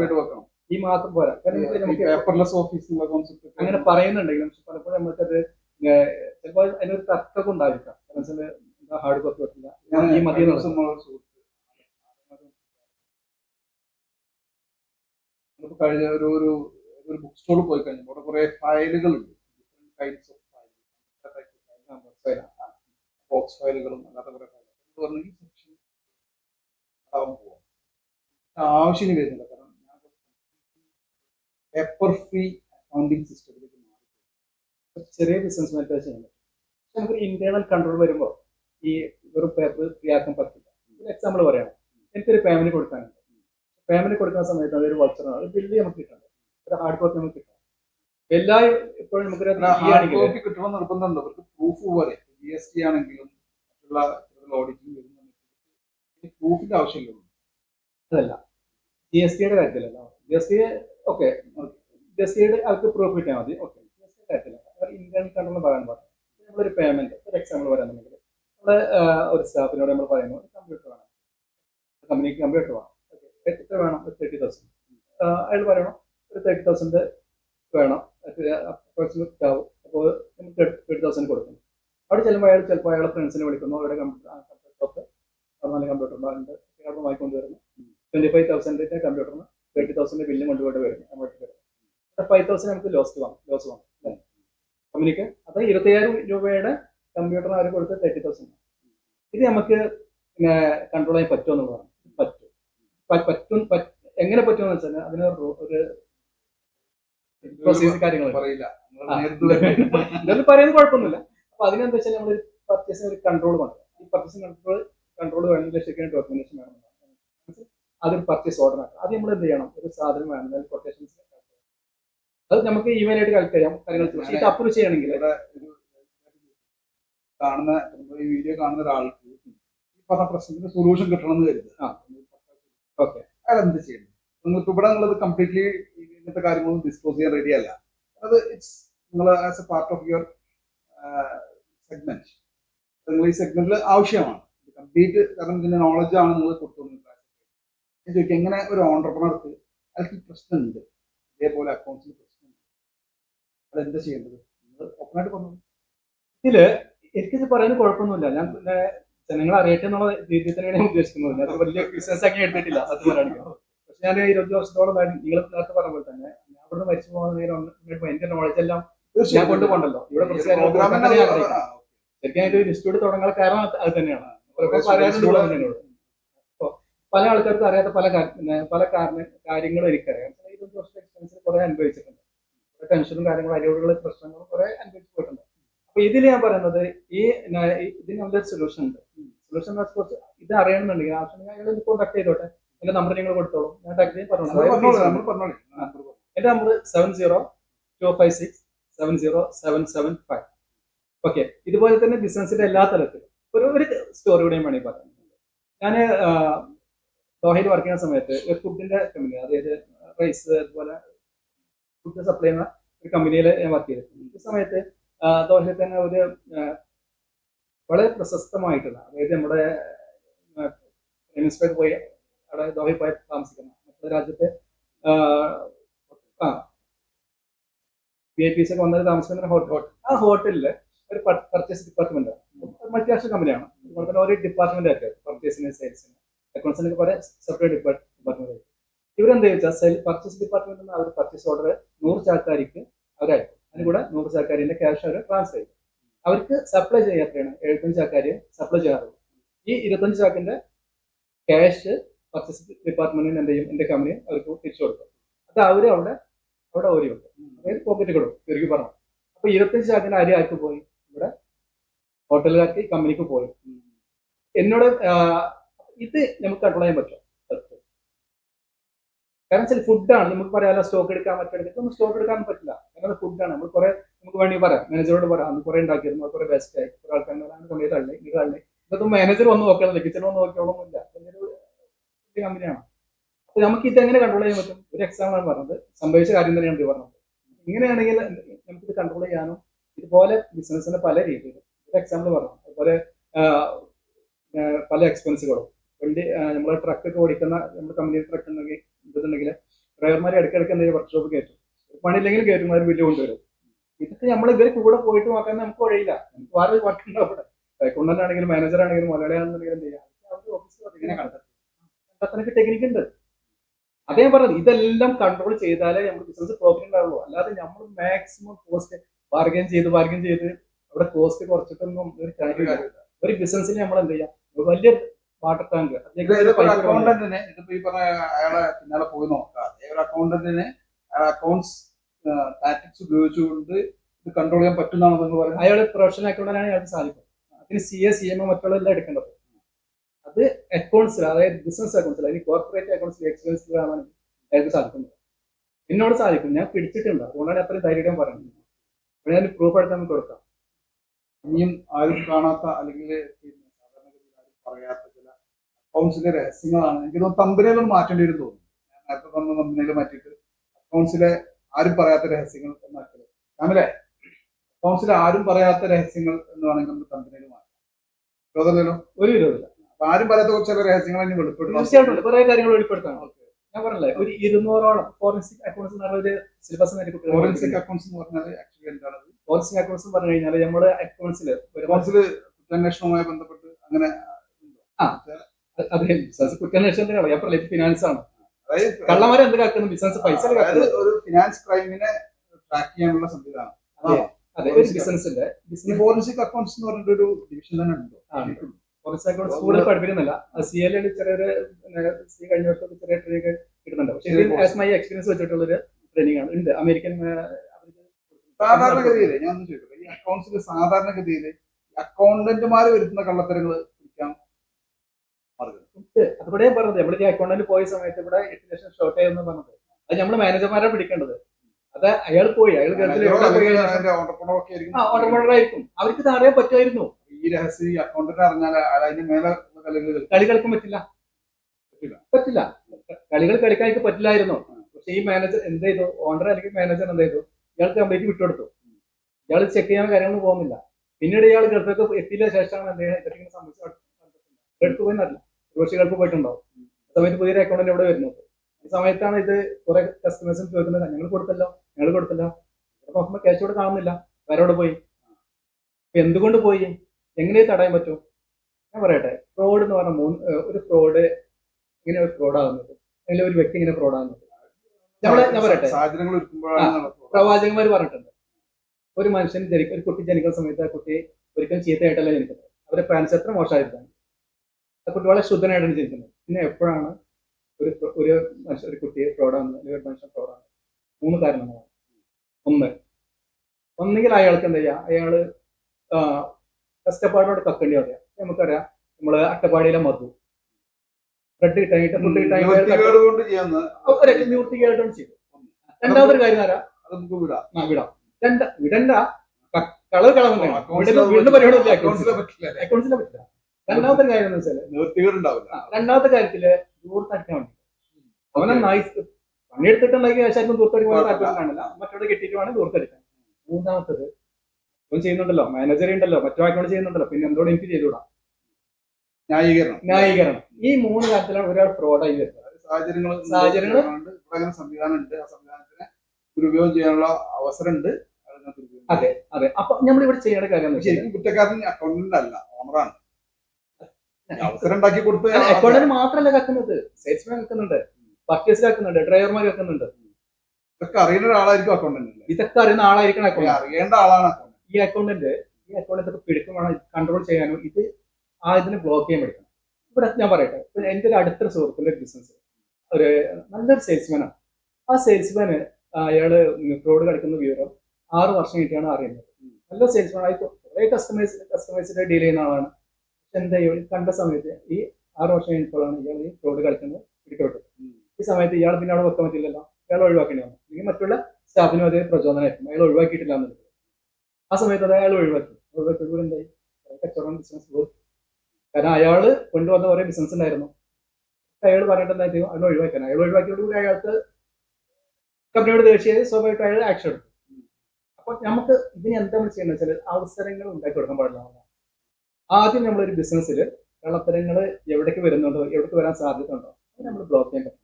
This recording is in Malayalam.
വീട് വെക്കണം. ഈ മാസം പോരാ. പേപ്പർലെസ് ഓഫീസ് അങ്ങനെ പറയുന്നുണ്ടെങ്കിലും പക്ഷെ പലപ്പോഴും നമ്മൾക്കത് ചിലപ്പോൾ അതിനൊരു തർക്കമൊക്കെ ഉണ്ടായിരിക്കാം കാരണം വെച്ചാൽ ഹാർഡ് കോപ്പി പറ്റില്ല ഞാൻ ഈ മതി കഴിഞ്ഞ ഒരു കഴിഞ്ഞ ഒരു ഒരു ബുക്ക് സ്റ്റോറിൽ പോയി കഴിഞ്ഞപ്പോൾ അവിടെ കുറെ ഫയലുകൾ ഉണ്ട് different types of file box ഫയലുകളും അല്ലാത്ത കുറെ ഫയലുകൾ പറഞ്ഞു ഈ സെക്ഷൻ ആവാൻ പോവാം. ആവശ്യം വരുന്നില്ല കാരണം പേപ്പർ ഫ്രീ അക്കൗണ്ടിങ് സിസ്റ്റത്തിലേക്ക് മാറി. ചെറിയ ബിസിനസ് മാനേജ് ചെയ്യാൻ പറ്റും. പക്ഷെ നമുക്ക് ഇന്റേണൽ കൺട്രോൾ വരുമ്പോൾ ഈ വെറും പേപ്പർ ഫ്രീ ആക്കാൻ പറ്റില്ല. ഒരു എക്സാമ്പിൾ പറയാം. എനിക്കൊരു ഫാമിലി കൊടുക്കാനുണ്ട്. ഫാമിലി കൊടുക്കുന്ന സമയത്ത് അതൊരു വച്ചറാണ് ബില്ല് നമുക്ക് കിട്ടണം. ഒരു ഹാർഡ് കോപ്പി നമുക്ക് കിട്ടണം. എല്ലാ ഇപ്പോഴും നമുക്ക് ഹാർഡ് കോപ്പി കിട്ടണം നിർബന്ധമുണ്ട്. അവർക്ക് പ്രൂഫ് പോലെ. ജി എസ് ടി ആണെങ്കിലും മറ്റുള്ള ഓഡിറ്റിംഗ് വരുന്ന പ്രൂഫിന്റെ ആവശ്യമില്ല. അതല്ല. ജി എസ് ടിയുടെ കാര്യത്തിലല്ല. G S T okay G S ടിയുടെ അവർക്ക് പ്രൂഫ് കിട്ടിയാൽ മതി. ഓക്കെ ജി എസ് ടി കാര്യത്തില്ല അവർ ഇന്ത്യൻ കൺട്രോൾ പറയാൻ പറഞ്ഞു നമ്മളൊരു പേയ്മെന്റ് ഒരു എക്സാമ്പിൾ പറയാന്നുണ്ടെങ്കിൽ നമ്മുടെ ഒരു സ്റ്റാഫിനോട് നമ്മൾ പറയുന്നു ഒരു കമ്പ്യൂട്ടർ വേണം. കമ്പനിക്ക് കമ്പ്യൂട്ടർ വേണം. ഓക്കെ എത്ര വേണം? ഒരു തേർട്ടി തൗസൻഡ് അയാൾ പറയണം ഒരു തേർട്ടി തൗസൻഡ് വേണം. അപ്രോക്സിമേറ്റ് ആവും അപ്പോൾ നമുക്ക് തേർട്ടി തൗസൻഡ് കൊടുക്കണം അവിടെ ചെല്ലുമ്പോൾ അയാൾ ചിലപ്പോൾ അയാളെ ഫ്രണ്ട്സിനെ വിളിക്കുന്നു. അവരുടെ കമ്പ്യൂട്ടർ ഷോപ്പ് നല്ല കമ്പ്യൂട്ടർ ഉണ്ട്. അവിടെ വാങ്ങിക്കൊണ്ടുവരുന്നു. ട്വന്റി ഫൈവ് തൗസൻഡിന്റെ കമ്പ്യൂട്ടറിന് തേർട്ടി തൗസൻഡ് ബില്ലും കൊണ്ടുപോയിട്ട് വരും. ഫൈവ് തൗസൻഡ് നമുക്ക് ലോസ് വാങ്ങും ലോസ് വാങ്ങും കമ്പനിക്ക് അത് ഇരുപത്തയ്യായിരം രൂപയുടെ കമ്പ്യൂട്ടറിന് അവർ കൊടുത്ത് തേർട്ടി തൗസൻഡ് ഇത് നമുക്ക് പിന്നെ കൺട്രോൾ ചെയ്യാൻ പറ്റുമോ എന്നുള്ളതാണ് പറ്റും. പറ്റും എങ്ങനെ പറ്റുമെന്ന് വെച്ചാൽ അതിന് ഒരു- ഇതൊന്നും പറയുന്നത് കുഴപ്പമൊന്നുമില്ല. അപ്പൊ അതിനെന്താ വെച്ചാൽ നമ്മൾ പർച്ചേസിന് ഒരു കൺട്രോൾ വേണം ഈ പർച്ചേസിംഗ് കൺട്രോൾ കൺട്രോൾ വേണമെങ്കിൽ ശരിക്കും ഡോക്യുമെന്റേഷൻ വേണം. അതൊരു പർച്ചേസ് ഓർഡർ ആക്കാം. അത് നമ്മൾ എന്ത് ചെയ്യണം? ഒരു സാധനം വേണം. കൊട്ടേഷൻസ് അത് നമുക്ക് ഇമെയിൽ ആയിട്ട് കളക്ട് ചെയ്യാം കാര്യങ്ങൾ ഇത് അപ്രൂവ് ചെയ്യണമെങ്കിൽ കാണുന്ന ഈ വീഡിയോ കാണുന്ന ഒരാൾക്ക് ഈ പറഞ്ഞ പ്രശ്നത്തിന് സൊല്യൂഷൻ കിട്ടണം എന്ന് കരുതുക. ഓക്കെ അയാൾ എന്ത് ചെയ്യണം നിങ്ങൾക്ക് ഇവിടെ നിങ്ങളത് കംപ്ലീറ്റ്ലി ഇങ്ങനത്തെ കാര്യങ്ങളൊന്നും ഡിസ്ക്ലോസ് ചെയ്യാൻ റെഡി അല്ല. അത് ഇറ്റ്സ് നിങ്ങൾ as a part of your segment നിങ്ങൾ ഈ സെഗ്മെന്റിൽ ആവശ്യമാണ്. കംപ്ലീറ്റ് കാരണം ഇതിന്റെ നോളജ് ആണ് നിങ്ങൾ കൊടുത്തുകൊണ്ടിരിക്കുന്നത്. ഞാൻ ചോദിക്കാം എങ്ങനെ ഒരു ഓണ്ടർപ്രണർക്ക് അയാൾക്ക് ഈ പ്രശ്നമുണ്ട്? ഇതേപോലെ അക്കൗണ്ട്സിൽ പ്രശ്നമുണ്ട്. അതെന്താ ചെയ്യേണ്ടത്? നിങ്ങൾ ഓപ്പണായിട്ട് പറഞ്ഞു. ഇതിൽ എനിക്കിത് പറയുന്നത് കുഴപ്പമൊന്നുമില്ല. ഞാൻ പിന്നെ ജനങ്ങളെ അറിയട്ടെ എന്നുള്ള രീതിയിൽ തന്നെയാണ് ഞാൻ ഉദ്ദേശിക്കുന്നത്. ഞാൻ അത് വലിയ ബിസിനസ് ആക്കി എടുത്തിട്ടില്ല. അത് പറയുകയാണെങ്കിൽ പക്ഷെ ഞാൻ ഇരുപത് വർഷത്തോളം നിങ്ങൾ നേരത്തെ പറഞ്ഞ പോലെ തന്നെ ഞാൻ ഇവിടുന്ന് മരിച്ചു പോകുന്ന എന്റെ നോളജ് എല്ലാം ഞാൻ കൊണ്ടുപോകണ്ടല്ലോ. ഇവിടെ. ശരിക്കും ഒരു ഇൻസ്റ്റിറ്റ്യൂട്ട് തുടങ്ങാൻ കാരണം അത് തന്നെയാണ്. പറയാനുള്ളത് അത് തന്നെയാണ് ഇവിടെ. അപ്പൊ പല ആൾക്കാർക്ക് അറിയാത്ത പല പല കാരണ കാര്യങ്ങളും എനിക്കറിയാം. ഇരുപത് വർഷത്തെ എക്സ്പീരിയൻസിൽ കുറെ അനുഭവിച്ചിട്ടുണ്ട്. കുറെ ടെൻഷനും കാര്യങ്ങളും അരിയോടുള്ള പ്രശ്നങ്ങളും കുറെ അനുഭവിച്ചു പോയിട്ടുണ്ട്. അപ്പൊ ഇതിൽ ഞാൻ പറയുന്നത് ഈ ഇതിന് നല്ലൊരു സൊല്യൂഷൻ ഉണ്ട്. സൊല്യൂഷൻ കുറച്ച് ഇത് അറിയണമെന്നുണ്ടെങ്കിൽ ആവശ്യം ഞാൻ അയാൾ കോൺടാക്ട് ചെയ്തോട്ടെ. എന്റെ നമ്പർ നിങ്ങൾ കൊടുത്തോളൂ. ഞാൻ ടാക്സി പറഞ്ഞോളൂ. എന്റെ number seven zero two five six seven zero seven seven five okay ഇതുപോലെ തന്നെ ബിസിനസിന്റെ എല്ലാ തലത്തിലും ഒരു ഒരു സ്റ്റോറി കൂടെയും വേണമെങ്കിൽ പറയാം. ഞാൻ ദോഹയിൽ വർക്ക് ചെയ്യുന്ന സമയത്ത് ഒരു ഫുഡിന്റെ കമ്പനി അതായത് റൈസ് അതുപോലെ ഫുഡ് സപ്ലൈ ചെയ്യുന്ന ഒരു കമ്പനിയിൽ ഞാൻ വർക്ക് ചെയ്തിട്ടുണ്ട്. ഈ സമയത്ത് ദോഹയിൽ തന്നെ ഒരു വളരെ പ്രശസ്തമായിട്ടുള്ള അതായത് നമ്മുടെ മിനിസ്റ്റർ പോയി അവിടെ ദോഹയിൽ പോയി താമസിക്കുന്ന. മറ്റുള്ള രാജ്യത്തെ ആ വി ഐ പീസ് ഒക്കെ വന്നത് താമസിക്കുന്ന ഹോട്ടൽ ഹോട്ടൽ ആ ഹോട്ടലിൽ ഒരു പർച്ചേസ് ഡിപ്പാർട്ട്മെന്റ് മൾട്ടിനാഷണൽ കമ്പനിയാണ് അതുപോലെ തന്നെ ഒരു ഡിപ്പാർട്ട്മെന്റ് ആയിട്ട് പർച്ചേസിന് സെയിൽസിന് അക്കൗണ്ട്സിനൊക്കെ കുറെ സെപ്പറേറ്റ് ഡിപ്പാർട്ട്മെന്റ് ഇവരെന്ത് വെച്ചാൽ സെൽ പർച്ചേസ് ഡിപ്പാർട്ട്മെന്റിൽ നിന്ന് അവർ പർച്ചേസ് ഓർഡർ നൂറ് ചാക്കാരിക്ക് അവരയക്കും അതിന് കൂടെ നൂറ് ചാക്കാരിന്റെ ക്യാഷ് അവർ ട്രാൻസ്ഫർ ചെയ്യും. അവർക്ക് സപ്ലൈ ചെയ്യാത്തതാണ് എഴുപത്തഞ്ച് ചാക്കാര് സപ്ലൈ ചെയ്യാറുള്ളൂ ഈ ഇരുപത്തഞ്ച് ചാക്കിന്റെ ക്യാഷ് പർച്ചേസ് ഡിപ്പാർട്ട്മെന്റിന് എന്ത് ചെയ്യും? എന്റെ കമ്പനി അവർക്ക് തിരിച്ചു കൊടുക്കും. അത് അവർ അവിടെ അവിടെ ഓരി വെക്കും. അതായത് പോക്കറ്റ് കൊടുക്കും. ചുരുക്കി പറഞ്ഞു. അപ്പൊ ഇരുപത്തഞ്ച് ചാക്കിന്റെ അരി ആർക്ക് പോയി? ഇവിടെ ഹോട്ടലുകാർക്ക് കമ്പനിക്ക് പോയി. എന്നോട് ഇത് നമുക്ക് കൺട്രോൾ ചെയ്യാൻ പറ്റും. കാരണം വെച്ചാൽ ഫുഡാണ് നമുക്ക് പറയാമല്ലോ സ്റ്റോക്ക് എടുക്കാൻ പറ്റും നമുക്ക് സ്റ്റോക്ക് എടുക്കാൻ പറ്റില്ല. കാരണം ഫുഡാണ് നമ്മൾ കുറെ നമുക്ക് വേണമെങ്കിൽ പറയാം. മാനേജറോട് പറയാം. അന്ന് കുറെ ഉണ്ടാക്കിയിരുന്നു. കുറെ ബെസ്റ്റ് ആയി. കുറെ ആൾക്കാർ കൊണ്ടുപോയി തള്ളി. ഇത് തള്ളി. ഇതൊന്നും മാനേജർ വന്ന് നോക്കണം കിച്ചൺ വന്ന് നോക്കിയോളൊന്നുമില്ല വലിയൊരു കമ്പനിയാണ്. അപ്പൊ നമുക്ക് ഇത് എങ്ങനെ കൺട്രോൾ ചെയ്യാൻ പറ്റും? ഒരു എക്സാമ്പിൾ ആണ് പറഞ്ഞത്. സംഭവിച്ച കാര്യം തന്നെയാണ് ഇത് പറഞ്ഞത്. ഇങ്ങനെയാണെങ്കിൽ നമുക്കിത് കൺട്രോൾ ചെയ്യാനും ഇതുപോലെ ബിസിനസ്സിന് പല രീതിയിലും. ഒരു എക്സാമ്പിൾ പറഞ്ഞു അതുപോലെ പല എക്സ്പെൻസുകളും വണ്ടി നമ്മൾ ട്രക്ക് ഒക്കെ ഓടിക്കുന്ന നമ്മുടെ കമ്പനിയിൽ ട്രക്ക് ഉണ്ടെങ്കിൽ ഇതുണ്ടെങ്കിൽ ഡ്രൈവർമാർ ഇടയ്ക്കിടയ്ക്ക് എന്തെങ്കിലും വർക്ക്ഷോപ്പ് കയറ്റും. പണിയില്ലെങ്കിൽ കയറ്റുമാർ വലിയ കൊണ്ടുവരും. ഇതൊക്കെ നമ്മൾ ഇവർ കൂടെ പോയിട്ട് നോക്കാൻ നമുക്ക് വഴിയില്ല. നമുക്ക് വേറെ വർക്ക് ഉണ്ടാവും അവിടെ അക്കൗണ്ടന്റ് ആണെങ്കിലും മാനേജർ ആണെങ്കിലും മലയാളിയാണെന്നുണ്ടെങ്കിലും എന്ത് ചെയ്യാം? അവർ ഓഫീസിൽ ഇങ്ങനെ കണ്ടെത്തും കണ്ടെത്താനൊക്കെ ടെക്നിക്ക് ഉണ്ട്. അതേ പറഞ്ഞത് ഇതെല്ലാം കൺട്രോൾ ചെയ്താലേ നമ്മൾ ബിസിനസ് പ്രോഫിറ്റ് ഉണ്ടാവുള്ളൂ. അല്ലാതെ നമ്മൾ മാക്സിമം കോസ്റ്റ് ബാർഗൈൻ ചെയ്ത് ബാർഗൈൻ ചെയ്ത് അവിടെ കോസ്റ്റ് കുറച്ചിട്ടൊന്നും ഒരു കാര്യമില്ല. ഒരു ബിസിനസ്സിൽ നമ്മൾ എന്ത് ചെയ്യാം? വലിയ വാട്ടർ ടാങ്ക്. അക്കൗണ്ടന്റിന് ഇതിപ്പോ ഈ പറഞ്ഞ അയാളെ പിന്നാലെ പോയി നോക്കാതെ ഒരു അക്കൗണ്ടന്റിന് അക്കൗണ്ട്സ് ടാറ്റിക്സ് ഉപയോഗിച്ചുകൊണ്ട് ഇത് കൺട്രോൾ ചെയ്യാൻ പറ്റുന്നതാണോ എന്ന് പറയുന്നത്. അയാൾ പ്രൊഫഷണൽ അക്കൗണ്ടന്റ് ആണ് അയാൾക്ക് സാധിക്കും. അതിന് സി എ സി എം മറ്റുള്ള എല്ലാം എടുക്കേണ്ടത്. അത് അക്കൗണ്ട്സിൽ അതായത് ബിസിനസ് അക്കൗണ്ട്സിൽ അല്ലെങ്കിൽ കോർപ്പറേറ്റ് അക്കൗണ്ട്സ് അക്കൗണ്ട്സിൽ എക്സ്പീരിയൻസിലാണ് അയാൾക്ക് സാധിക്കുന്നത്. എന്നോട് സാധിക്കും. ഞാൻ പിടിച്ചിട്ടുണ്ട്. അതുകൊണ്ടാണ് അത്രയും ധൈര്യം പറയുന്നത്. അപ്പോൾ ഞാൻ പ്രൂഫ് എടുത്ത് നമുക്ക് കൊടുക്കാം. ഇനിയും ആരും കാണാത്ത അല്ലെങ്കിൽ പിന്നെ സാധാരണഗതിയിൽ ആരും പറയാത്ത ചില അക്കൗണ്ട്സിലെ രഹസ്യങ്ങളാണ്. എനിക്ക് തോന്നുന്നു തമ്പനയിൽ മാറ്റേണ്ടി വരും തോന്നുന്നു. ഞാൻ നേരത്തെ പറഞ്ഞ തമ്പനയിൽ മാറ്റിയിട്ട് അക്കൗണ്ട്സിലെ ആരും പറയാത്ത രഹസ്യങ്ങൾ എന്നാക്കൽ രാമലെ അക്കൗണ്ട്സിലെ ആരും പറയാത്ത രഹസ്യങ്ങൾ എന്ന് വേണമെങ്കിൽ നമ്മൾ തമ്പനയിൽ മാറ്റാം. അതല്ലല്ലോ ഒരു വിരോധമില്ല അപ്പൊ ആരും പറയാത്ത കുറച്ച് രഹസ്യങ്ങൾ തന്നെ വെളിപ്പെടുത്തണം തീർച്ചയായിട്ടും കുറെ കാര്യങ്ങൾ വെളിപ്പെടുത്താം ഞാൻ പറഞ്ഞില്ലേ ഒരു ഇരുന്നൂറോളം ഫോറൻസിക് അക്കൗണ്ട്സ് എന്ന് പറഞ്ഞ ഒരു സിലബസ് ഫോറൻസിക് അക്കൗണ്ട്സ് എന്ന് പറഞ്ഞാൽ ആക്ച്വലി എന്താണ് ഫോറൻസിക് അക്കൗണ്ട്സ് എന്ന് പറഞ്ഞു കഴിഞ്ഞാൽ നമ്മുടെ അക്കൗണ്ട്സിൽ അക്കൗണ്ട്സിൽ കുറ്റാന്വേഷണവുമായി ബന്ധപ്പെട്ട് അങ്ങനെ അതെ ബിസിനസ് കുറ്റാന്വേഷണത്തിന് അറിയാം ഫിനാൻസ് ആണ്. അതായത് കള്ളന്മാരെ എന്ത് കാക്കുന്നു ബിസിനസ് പൈസ ഒരു ഫിനാൻസ് ക്രൈമിനെ ട്രാക്ക് ചെയ്യാനുള്ള സംവിധാനം. അതെ. ഒരു ബിസിനസിന്റെ ബിസിനസ് ഫോറൻസിക് അക്കൗണ്ട്സ് എന്ന് പറഞ്ഞിട്ട് ഒരു ഡിവിഷൻ തന്നെ ഉണ്ടോ. ഫോറൻസിക് അക്കൗണ്ട്സ് സ്കൂളിൽ പഠിപ്പിക്കുന്നില്ല സി എൽ ചെറിയൊരു സി വർഷം ചെറിയ ട്രെയിനിങ് കിട്ടുന്നുണ്ട്. പക്ഷേ ആസ് മൈ എക്സ്പീരിയൻസ് വെച്ചിട്ടുള്ളൊരു ട്രെയിനിങ് ആണ്. ഉണ്ട്. അമേരിക്കൻ സാധാരണഗതിയിൽ ഞാൻ ഒന്ന് ചോദിക്കട്ടെ. ഈ അക്കൗണ്ട്സിൽ സാധാരണഗതിയിൽ അക്കൗണ്ടന്റുമാർ വരുത്തുന്ന കള്ളത്തരങ്ങൾ അതുകൂടെ പറഞ്ഞത് നമ്മൾ ഈ അക്കൗണ്ടിൽ പോയ സമയത്ത് ഇവിടെ എട്ട് ലക്ഷം ഷോർട്ട് ആയെന്ന് പറഞ്ഞത്. അത് നമ്മൾ മാനേജർമാരെ പിടിക്കേണ്ടത്? അത് അയാൾ പോയി അയാൾ എവിടെ ആയിരിക്കും. അവർക്ക് താഴെ പറ്റുമായിരുന്നു. ഈ രഹസ്യ അക്കൗണ്ടിൽ അറിഞ്ഞാൽ അതിന്റെ മേലെ കളികൾക്കും കളി കളിക്കാൻ പറ്റില്ല. പറ്റില്ല. കളികൾ കളിക്കാൻ എനിക്ക് പറ്റില്ലായിരുന്നു. പക്ഷെ ഈ മാനേജർ എന്ത് ചെയ്തു? ഓണർ അല്ലെങ്കിൽ മാനേജർ എന്ത് ചെയ്തു? ഇയാൾക്ക് കംപ്ലീറ്റ് വിട്ടുകൊടുത്തു ഇയാൾ ചെക്ക് ചെയ്യാൻ കാര്യങ്ങൾ പോകുന്നില്ല. പിന്നീട് ഇയാൾ ഗൾഫിലേക്ക് എത്തിയില്ല ശേഷമാണ് അദ്ദേഹം ഇതൊക്കെ സംബന്ധിച്ച് പോയി നല്ല കുറച്ച് ഗൾഫ് പോയിട്ടുണ്ടാവും. ആ സമയത്ത് പുതിയൊരു അക്കൗണ്ടിന്റെ ഇവിടെ വരുന്നത്. ഈ സമയത്താണ് ഇത് കുറെ കസ്റ്റമേഴ്സും ചോദിക്കുന്നത് ഞങ്ങൾ കൊടുത്തല്ലോ? ഞങ്ങൾ കൊടുത്തല്ലോ? നോക്കുമ്പോൾ ക്യാഷ് ഇവിടെ കാണുന്നില്ല. വേറെ പോയി? എന്തുകൊണ്ട് പോയി? എങ്ങനെ തടയാൻ പറ്റും? ഞാൻ പറയട്ടെ ഫ്രോഡ് എന്ന് പറഞ്ഞ മൂന്ന് ഒരു ഫ്രോഡ് ഇങ്ങനെ ഒരു ഫ്രോഡ് ആകുന്നത് അല്ലെങ്കിൽ ഒരു വ്യക്തി ഇങ്ങനെ ഫ്രോഡ് ആകുന്നത് നമ്മളെ ഞാൻ പറയട്ടെ. പ്രവാചകന്മാർ പറഞ്ഞിട്ടുണ്ട്. ഒരു മനുഷ്യൻ ജനിക്കും ഒരു കുട്ടി ജനിക്കുന്ന സമയത്ത് ആ കുട്ടി ഒരിക്കലും ചീത്തയായിട്ടല്ല ജനിക്കുന്നത്. അവരെ പാരൻസ് എത്ര മോശമായിട്ടാണ് ആ കുട്ടി വളരെ ശുദ്ധനായിട്ടാണ് ജീവിക്കുന്നത് പിന്നെ എപ്പോഴാണ് ഒരു ഒരു മനുഷ്യ ഒരു കുട്ടിയെ ഫ്രോഡാണ് അല്ലെങ്കിൽ ഒരു മനുഷ്യൻ ഫ്രോഡാണ് മൂന്ന് കാരണങ്ങളാണ്. ഒന്ന് ഒന്നെങ്കിൽ അയാൾക്ക് എന്താ ചെയ്യുക അയാൾ കഷ്ടപ്പാടിനോട് കക്കേണ്ടി പറയാം. നമുക്കറിയാം നമ്മൾ അട്ടപ്പാടിയിലെ മധു. ബ്രെഡ് കിട്ടാനായിട്ട് ഫുഡ് കിട്ടാനായിട്ട് ചെയ്തു രണ്ടാമതൊരു കാര്യം നമുക്ക് വിടാം. രണ്ട് വിടണ്ട കളവ് കളവ് വീണ്ടും. പരിപാടി അക്കൗണ്ട്സിലെ പറ്റില്ല. രണ്ടാമത്തെ കാര്യം എന്ന് വെച്ചാൽ രണ്ടാമത്തെ കാര്യത്തിൽ ദൂർത്തടിക്കാൻ വേണ്ടി അവനെ നൈസ് പണിയെടുത്തിട്ടുണ്ടാക്കി ശരിക്കും ദൂർത്തടിക്കാൻ താല്പര്യം കാണില്ല മറ്റവിടെ കിട്ടിയിട്ട് വേണം ദൂർത്തടിക്കാൻ മൂന്നാമത്തത് ഇവൻ ചെയ്യുന്നുണ്ടല്ലോ മാനേജർ ഉണ്ടല്ലോ മറ്റു ബാക്കിയോട് ചെയ്യുന്നുണ്ടല്ലോ പിന്നെ എന്തോടെ എനിക്ക് ചെയ്തുകൂടാ? ന്യായീകരണം. ന്യായീകരണം. ഈ മൂന്ന് കാര്യത്തിലാണ് ഒരാൾ ഫ്രോഡായി വരുന്നത്. സാഹചര്യങ്ങൾ ഇവിടെ സംവിധാനം ഉണ്ട് ആ സംവിധാനത്തിന് ദുരുപയോഗം ചെയ്യാനുള്ള അവസരം ഉണ്ട് അതിനെ അതെ അതെ. അപ്പൊ നമ്മൾ ഇവിടെ ചെയ്യേണ്ട കാര്യം ശരിക്കും കുറ്റക്കാരൻ അക്കൗണ്ടന്റ് അല്ല ഓണറാണ് അവസരം ഉണ്ടാക്കി കൊടുത്ത് അക്കൗണ്ടന്റ് മാത്രമല്ല കക്കുന്നത്. സെയിൽസ്മാൻ വെക്കുന്നുണ്ട് പർച്ചേസ് വെക്കുന്നുണ്ട് ഡ്രൈവർമാർ വെക്കുന്നുണ്ട് ഇതൊക്കെ അറിയുന്ന ഒരാളായിരിക്കും അക്കൗണ്ടന്റ് ഇതൊക്കെ അറിയുന്ന ആളായിരിക്കണം അക്കൗണ്ട് അറിയേണ്ട ആളാണ് അക്കൗണ്ടന്റ്. ഈ അക്കൗണ്ട് ഈ അക്കൗണ്ട് പിടിക്കും വേണം കൺട്രോൾ ചെയ്യാനോ ഇത് ആ ഇതിനെ ബ്ലോക്ക് ചെയ്യാൻ പഠിക്കണം ഇവിടെ ഞാൻ പറയട്ടെ എന്റെ ഒരു അടുത്തൊരു സുഹൃത്തിന്റെ ബിസിനസ് ഒരു നല്ലൊരു സെയിൽസ്മാനാണ് ആ സെയിൽസ്മാന് അയാൾ ഫ്രോഡ് കളിക്കുന്ന വിവരം ആറ് വർഷം കിട്ടിയാണ് അറിയുന്നത്. നല്ല സെയിൽസ്മാൻ ആയി കുറെ കസ്റ്റമേഴ്സ് കസ്റ്റമേഴ്സിന്റെ ഡീൽ ചെയ്യുന്ന ആളാണ്. പക്ഷെ എന്താ ഇയാൾ കണ്ട സമയത്ത് ഈ ആറ് വർഷം കഴിഞ്ഞപ്പോഴാണ് ഇയാൾ ഈ ഫ്രോഡ് കളിക്കുന്നത് പിടിക്കപ്പെട്ടത് ഈ സമയത്ത് ഇയാൾ പിന്നെ അവിടെ വെക്കാൻ പറ്റില്ലല്ലോ. അയാൾ ഒഴിവാക്കേണ്ടി വന്നു. അല്ലെങ്കിൽ മറ്റുള്ള സ്റ്റാഫിനും അതേ പ്രചോദനമായിരുന്നു അയാൾ ഒഴിവാക്കിയിട്ടില്ല എന്നുള്ളത്. ആ സമയത്ത് അത് അയാൾ ഒഴിവാക്കി. ഒഴിവാക്കിയപ്പോൾ എന്തായി? കച്ചവടം ബിസിനസ് പോയി. കാരണം അയാൾ കൊണ്ടുവന്ന കുറെ ബിസിനസ് ഉണ്ടായിരുന്നു. അയാൾ പറഞ്ഞിട്ട് എന്താ ചെയ്യും? അയാൾ ഒഴിവാക്കാൻ. അയാൾ ഒഴിവാക്കിയോടുകൂടി അയാൾക്ക് കമ്പനിയോട് ദേഷ്യം സ്വാഭാവികമായിട്ട് അയാൾ ആക്ഷൻ എടുക്കും. അപ്പൊ നമുക്ക് ഇതിന് എന്താ ചെയ്യേണ്ടത് ചെയ്യുന്നത് വെച്ചാൽ അവസരങ്ങൾ ഉണ്ടാക്കി കൊടുക്കാൻ പാടില്ല. ആദ്യം നമ്മളൊരു ബിസിനസ്സിൽ കള്ളത്തരങ്ങൾ എവിടേക്ക് വരുന്നുണ്ടോ എവിടേക്ക് വരാൻ സാധ്യത ഉണ്ടോ നമ്മൾ ബ്ലോക്ക് ചെയ്യാൻ പറ്റും.